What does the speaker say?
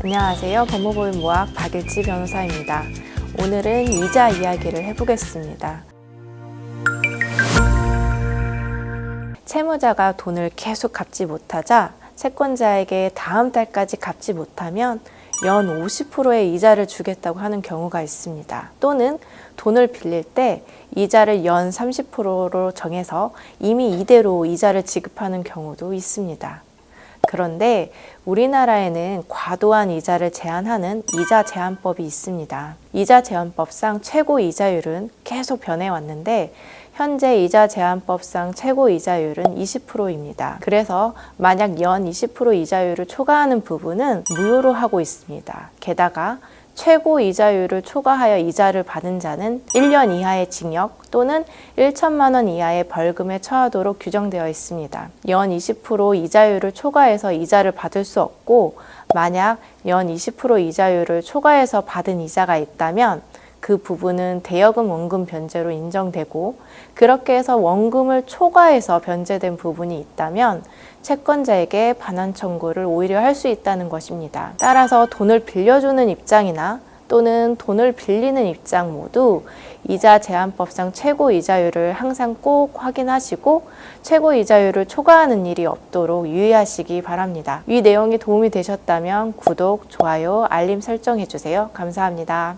안녕하세요. 법무법인 모학 박일지 변호사입니다. 오늘은 이자 이야기를 해보겠습니다. 채무자가 돈을 계속 갚지 못하자 채권자에게 다음 달까지 갚지 못하면 연 50%의 이자를 주겠다고 하는 경우가 있습니다. 또는 돈을 빌릴 때 이자를 연 30%로 정해서 이미 이대로 이자를 지급하는 경우도 있습니다. 그런데 우리나라에는 과도한 이자를 제한하는 이자 제한법이 있습니다. 이자 제한법상 최고 이자율은 계속 변해 왔는데 현재 이자 제한법상 최고 이자율은 20%입니다. 그래서 만약 연 20% 이자율을 초과하는 부분은 무효로 하고 있습니다. 게다가 최고 이자율을 초과하여 이자를 받은 자는 1년 이하의 징역 또는 1천만 원 이하의 벌금에 처하도록 규정되어 있습니다. 연 20% 이자율을 초과해서 이자를 받을 수 없고 만약 연 20% 이자율을 초과해서 받은 이자가 있다면 그 부분은 대여금 원금 변제로 인정되고 그렇게 해서 원금을 초과해서 변제된 부분이 있다면 채권자에게 반환 청구를 오히려 할 수 있다는 것입니다. 따라서 돈을 빌려주는 입장이나 또는 돈을 빌리는 입장 모두 이자 제한법상 최고 이자율을 항상 꼭 확인하시고 최고 이자율을 초과하는 일이 없도록 유의하시기 바랍니다. 이 내용이 도움이 되셨다면 구독, 좋아요, 알림 설정해 주세요. 감사합니다.